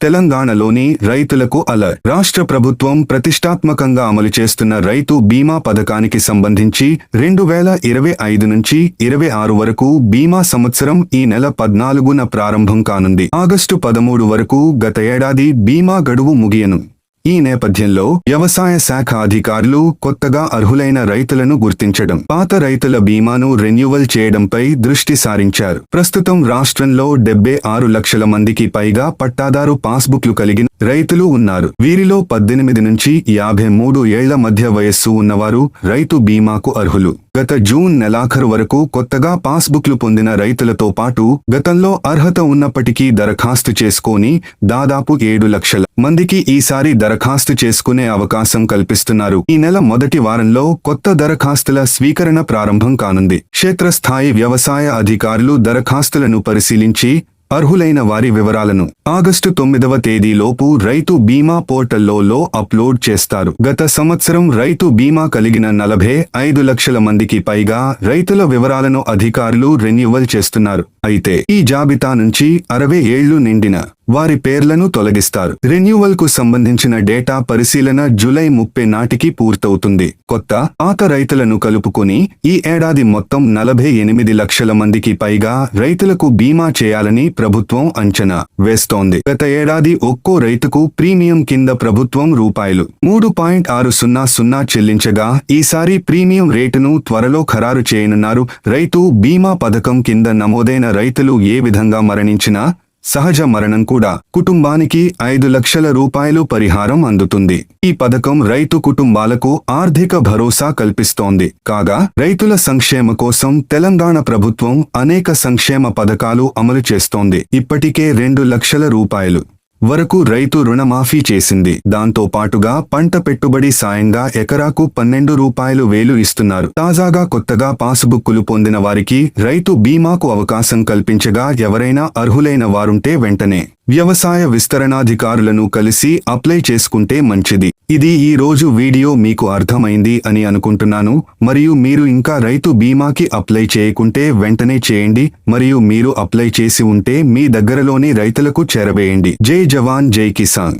తెలంగాణలోని రైతులకు అలర్ రాష్ట్ర ప్రభుత్వం ప్రతిష్టాత్మకంగా అమలు చేస్తున్న రైతు బీమా పథకానికి సంబంధించి రెండు వేల ఇరవై ఐదు నుంచి ఇరవై ఆరు వరకు బీమా సంవత్సరం ఈ నెల పద్నాలుగున ప్రారంభం కానుంది. ఆగస్టు పదమూడు వరకు గత ఏడాది బీమా గడువు ముగియను. ఈ నేపథ్యంలో వ్యవసాయ శాఖ అధికారులు కొత్తగా అర్హులైన రైతులను గుర్తించడం పాత రైతుల బీమాను రెన్యువల్ చేయడంపై దృష్టి సారించారు. ప్రస్తుతం రాష్ట్రంలో డెబ్బై ఆరు లక్షల మందికి పైగా పట్టాదారు పాస్బుక్లు కలిగిన రైతులు ఉన్నారు. వీరిలో పద్దెనిమిది నుంచి యాభై మూడు ఏళ్ళ మధ్య వయస్సు ఉన్నవారు రైతు బీమాకు అర్హులు. గత జూన్ నెలాఖరు వరకు కొత్తగా పాస్బుక్లు పొందిన రైతులతో పాటు గతంలో అర్హత ఉన్నప్పటికీ దరఖాస్తు చేసుకొని దాదాపు ఏడు లక్షల మందికి ఈసారి దరఖాస్తు చేసుకునే అవకాశం కల్పిస్తున్నారు. ఈ నెల మొదటి వారంలో కొత్త దరఖాస్తుల స్వీకరణ ప్రారంభం కానుంది. క్షేత్రస్థాయి వ్యవసాయ అధికారులు దరఖాస్తులను పరిశీలించి అర్హులైన వారి వివరాలను ఆగస్టు తొమ్మిదవ తేదీలోపు రైతు బీమా పోర్టల్లో అప్లోడ్ చేస్తారు. గత సంవత్సరం రైతు బీమా కలిగిన నలభై ఐదు లక్షల మందికి పైగా రైతుల వివరాలను అధికారులు రెన్యువల్ చేస్తున్నారు. అయితే ఈ జాబితా నుంచి అరవై ఏళ్ళు నిండిన వారి పేర్లను తొలగిస్తారు. రెన్యువల్కు సంబంధించిన డేటా పరిశీలన జూలై ముప్పై నాటికి పూర్తవుతుంది. కొత్త పాత రైతులను కలుపుకొని ఈ ఏడాది మొత్తం నలభై ఎనిమిది లక్షల మందికి పైగా రైతులకు బీమా చేయాలని ప్రభుత్వం అంచనా వేస్తోంది. గత ఏడాది ఒక్కో రైతుకు ప్రీమియం కింద ప్రభుత్వం రూపాయలు మూడు పాయింట్ ఆరు సున్నా సున్నా చెల్లించగా ఈసారి ప్రీమియం రేటును త్వరలో ఖరారు చేయనున్నారు. రైతు బీమా పథకం కింద నమోదైన రైతులు ఏ విధంగా మరణించినా సహజ మరణం కూడా కుటుంబానికి ఐదు లక్షల రూపాయలు పరిహారం అందుతుంది. ఈ పథకం రైతు కుటుంబాలకు ఆర్థిక భరోసా కల్పిస్తోంది. కాగా రైతుల సంక్షేమ కోసం తెలంగాణ ప్రభుత్వం అనేక సంక్షేమ పథకాలు అమలు చేస్తోంది. ఇప్పటికే రెండు లక్షల రూపాయలు. వరకు రైతు రుణమాఫీ చేసింది. దాంతో పాటుగా పంట పెట్టుబడి సాయంగా ఎకరాకు పన్నెండు రూపాయలు వేలు ఇస్తున్నారు. తాజాగా కొత్తగా పాసుబుక్కులు పొందిన వారికి రైతు బీమాకు అవకాశం కల్పించగా ఎవరైనా అర్హులైన వారుంటే వెంటనే వ్యవసాయ విస్తరణాధికారులను కలిసి అప్లై చేసుకుంటే మంచిది. ఇది ఈ రోజు వీడియో మీకు అర్థమైంది అని అనుకుంటున్నాను. మరియు మీరు ఇంకా రైతు బీమాకి అప్లై చేయకుంటే వెంటనే చేయండి. మరియు మీరు అప్లై చేసి ఉంటే మీ దగ్గరలోని రైతులకు చేరవేయండి. జై జవాన్ జై కిసాన్.